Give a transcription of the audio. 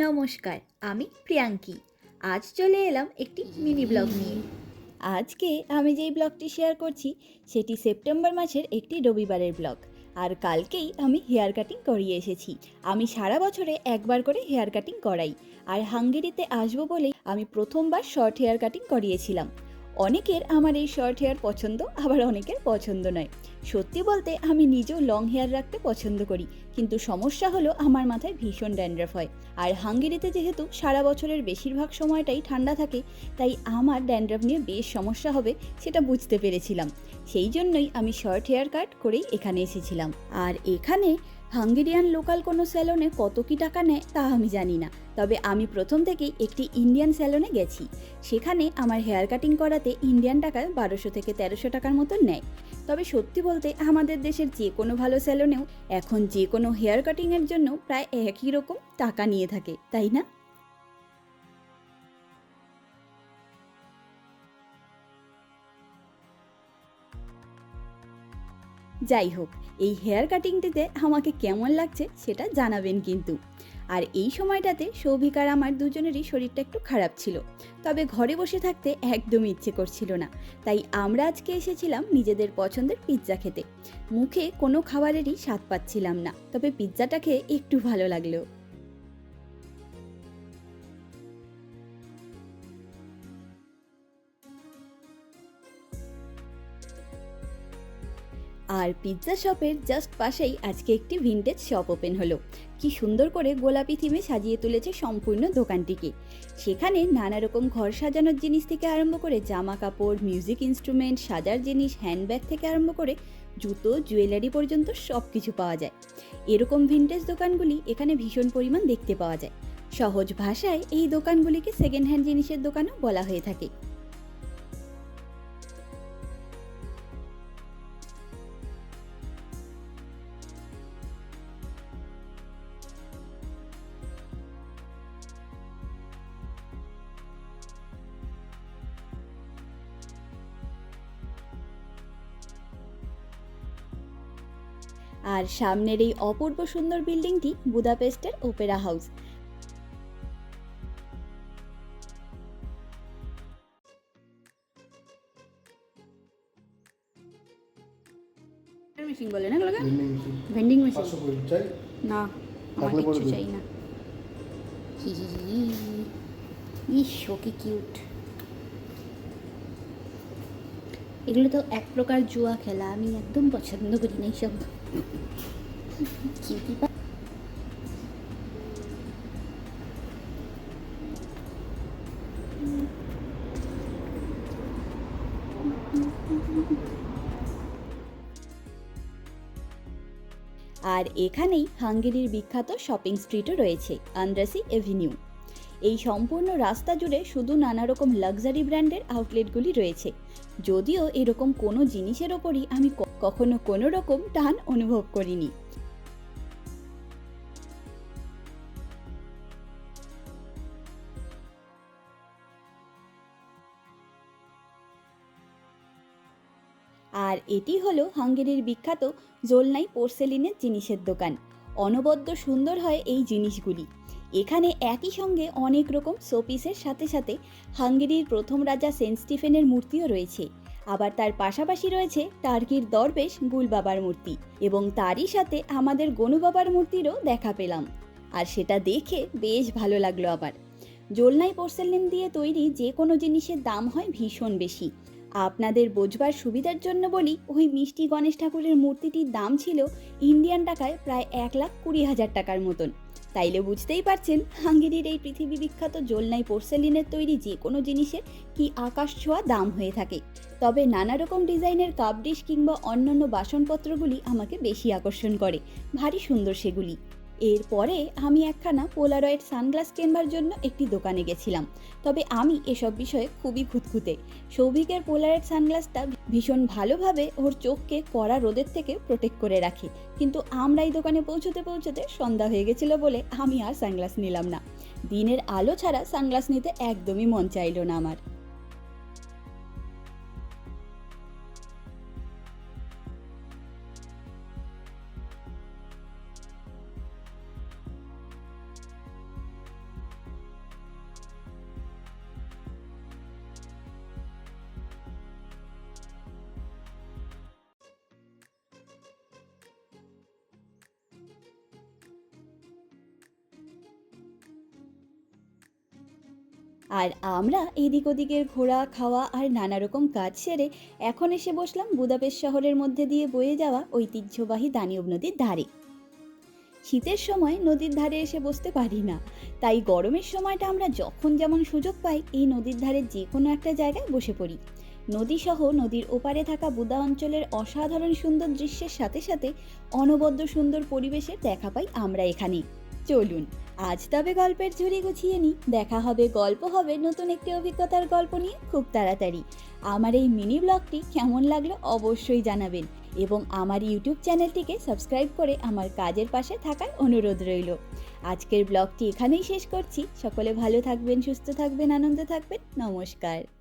নমস্কার, আমি প্রিয়াঙ্কি। আজ চলে এলাম একটি মিনি ব্লগ নিয়ে। আজকে আমি যেই ব্লগটি শেয়ার করছি, সেটি সেপ্টেম্বর মাসের একটি রবিবারের ব্লগ আর কালকেই আমি হেয়ার কাটিং করিয়ে এসেছি। আমি সারা বছরে একবার করে হেয়ার কাটিং করাই। আর হাঙ্গেরিতে আসব বলেই আমি প্রথমবার শর্ট হেয়ার কাটিং করিয়েছিলাম। অনেকের আমার এই শর্ট হেয়ার পছন্দ, আবার অনেকের পছন্দ নয়। সত্যি বলতে আমি নিজেও লং হেয়ার রাখতে পছন্দ করি, কিন্তু সমস্যা হলো আমার মাথায় ভীষণ ড্যান্ড্রাফ হয়। আর হাঙ্গেরিতে যেহেতু সারা বছরের বেশিরভাগ সময়টাই ঠান্ডা থাকে, তাই আমার ড্যান্ড্রাফ নিয়ে বেশ সমস্যা হবে, সেটা বুঝতে পেরেছিলাম। সেই জন্যই আমি শর্ট হেয়ার কাট করেই এখানে এসেছিলাম। আর এখানে হাঙ্গেরিয়ান লোকাল কোনো স্যালনে কত কি টাকা নেয় তা আমি জানি না। তবে আমি প্রথম থেকেই একটি ইন্ডিয়ান স্যালনে গেছি। সেখানে আমার হেয়ার কাটিং করাতে ইন্ডিয়ান টাকা বারোশো থেকে তেরোশো টাকার মতন নেয়। তবে সত্যি বলতে আমাদের দেশের যে কোনো ভালো স্যালনেও এখন যে কোনো হেয়ার কাটিংয়ের জন্য প্রায় একই রকম টাকা নিয়ে থাকে, তাই না? যাই হোক এই হেয়ার কাটিংটিতে আমাকে কেমন লাগছে সেটা জানাবেন কিন্তু। আর এই সময়টাতে সৌভিকার আমার দুজনেরই শরীরটা একটু খারাপ ছিল, তবে ঘরে বসে থাকতে একদমই ইচ্ছে করছিল না। তাই আমরা আজকে এসেছিলাম নিজেদের পছন্দের পিৎজা খেতে। মুখে কোনো খাবারেরই স্বাদ পাচ্ছিলাম না, তবে পিৎজাটা খেয়ে একটু ভালো লাগল। আর পিৎজা শপের জাস্ট পাশেই আজকে একটি ভিনটেজ শপ ওপেন হলো। কি সুন্দর করে গোলাপি থিমে সাজিয়ে তুলেছে সম্পূর্ণ দোকানটিকে। সেখানে নানা রকম ঘর সাজানোর জিনিস থেকে আরম্ভ করে জামা কাপড় মিউজিক ইনস্ট্রুমেন্ট সাজার জিনিস হ্যান্ডব্যাগ থেকে আরম্ভ করে জুতো জুয়েলারি পর্যন্ত সব কিছু পাওয়া যায়। এরকম ভিনটেজ দোকানগুলি এখানে ভীষণ পরিমাণ দেখতে পাওয়া যায়। সহজ ভাষায় এই দোকানগুলিকে সেকেন্ড হ্যান্ড জিনিসের দোকানও বলা হয়ে থাকে। আর সামনের এই অপূর্ব সুন্দর বিল্ডিংটি বুদাপেস্টের ওপেরা হাউস। মেশিন বলে না এগুলোকে? ভেন্ডিং মেশিন না আমার দিন। চাই না। হি হি হি ইস কি কিউট। এগুলো তো এক প্রকার জুয়া খেলা আমি একদম পছন্দ করি না এইসব। আর এখানেই হাঙ্গেরির বিখ্যাত শপিং স্ট্রিটও রয়েছে, আন্দ্রাসি এভিনিউ। এই সম্পূর্ণ রাস্তা জুড়ে শুধু নানা রকম লাক্সারি ব্র্যান্ডের আউটলেটগুলি রয়েছে। যদিও এরকম কোনো জিনিসের ওপরই আমি কখনো কোনো রকম টান অনুভব করিনি। আর এটি হলো হাঙ্গেরির বিখ্যাত জোলনাই পোর্সেলিনের জিনিসের দোকান। অনবদ্য সুন্দর হয় এই জিনিসগুলি। এখানে একই সঙ্গে অনেক রকম শোপিসের সাথে সাথে হাঙ্গেরির প্রথম রাজা সেন্ট স্টিফেনের মূর্তিও রয়েছে। আবার তার পাশাপাশি রয়েছে টার্কির দরবেশ গুল বাবার মূর্তি এবং তারই সাথে আমাদের গনু বাবার মূর্তিরও দেখা পেলাম। আর সেটা দেখে বেশ ভালো লাগল আবার। জোলনাই পোর্সেলিন দিয়ে তৈরি যে কোনো জিনিসের দাম হয় ভীষণ বেশি। আপনাদের বোঝবার সুবিধার জন্য বলি, ওই মিষ্টি গণেশ ঠাকুরের মূর্তিটির দাম ছিল ইন্ডিয়ান টাকায় প্রায় এক লাখ কুড়ি হাজার টাকার মতন। তাইলে বুঝতেই পারছেন, হাঙ্গেরির এই পৃথিবী বিখ্যাত জোলনাই পোর্সেলিনের তৈরি যে কোনো জিনিসের কি আকাশ ছোঁয়া দাম হয়ে থাকে। তবে নানা রকম ডিজাইনের কাপ ডিশ কিংবা অন্যান্য বাসনপত্রগুলি আমাকে বেশি আকর্ষণ করে। ভারী সুন্দর সেগুলি। এরপরে আমি একখানা পোলারয়েড সানগ্লাস কেনবার জন্য একটি দোকানে গেছিলাম। তবে আমি এসব বিষয়ে খুবই খুঁতখুঁতে সৌভিকের পোলারের সানগ্লাসটা ভীষণ ভালোভাবে ওর চোখকে কড়া রোদের থেকে প্রোটেক্ট করে রাখে। কিন্তু আমরা এই দোকানে পৌঁছতে পৌঁছতে সন্ধ্যা হয়ে গেছিল বলে আমি আর সানগ্লাস নিলাম না। দিনের আলো ছাড়া সানগ্লাস নিতে একদমই মন চাইলো না আমার। আর আমরা এদিক ওদিকের ঘোরা, খাওয়া আর নানা রকম কাজ সেরে এখন এসে বসলাম বুদাপেস্ট শহরের মধ্যে দিয়ে বয়ে যাওয়া ঐতিহ্যবাহী দানিয়ব নদীর ধারে। শীতের সময় নদীর ধারে এসে বসতে পারি না, তাই গরমের সময়টা আমরা যখন যেমন সুযোগ পাই এই নদীর ধারে যে কোনো একটা জায়গায় বসে পড়ি। নদীসহ নদীর ওপারে থাকা বুদা অঞ্চলের অসাধারণ সুন্দর দৃশ্যের সাথে সাথে অনবদ্য সুন্দর পরিবেশের দেখা পাই আমরা এখানে। চলুন। আজ তবে গল্পের ঝুড়ি গুছিয়ে নিই। দেখা হবে, গল্প হবে, নতুন একটি অভিজ্ঞতার গল্প নিয়ে খুব তাড়াতাড়ি। আমার এই মিনি ব্লগটি কেমন লাগল অবশ্যই জানাবেন এবং আমার ইউটিউব চ্যানেলটিকে সাবস্ক্রাইব করে আমার কাজের পাশে থাকার অনুরোধ রইল। আজকের ব্লগটি এখানেই শেষ করছি। সকলে ভালো থাকবেন, সুস্থ থাকবেন, আনন্দে থাকবেন। নমস্কার।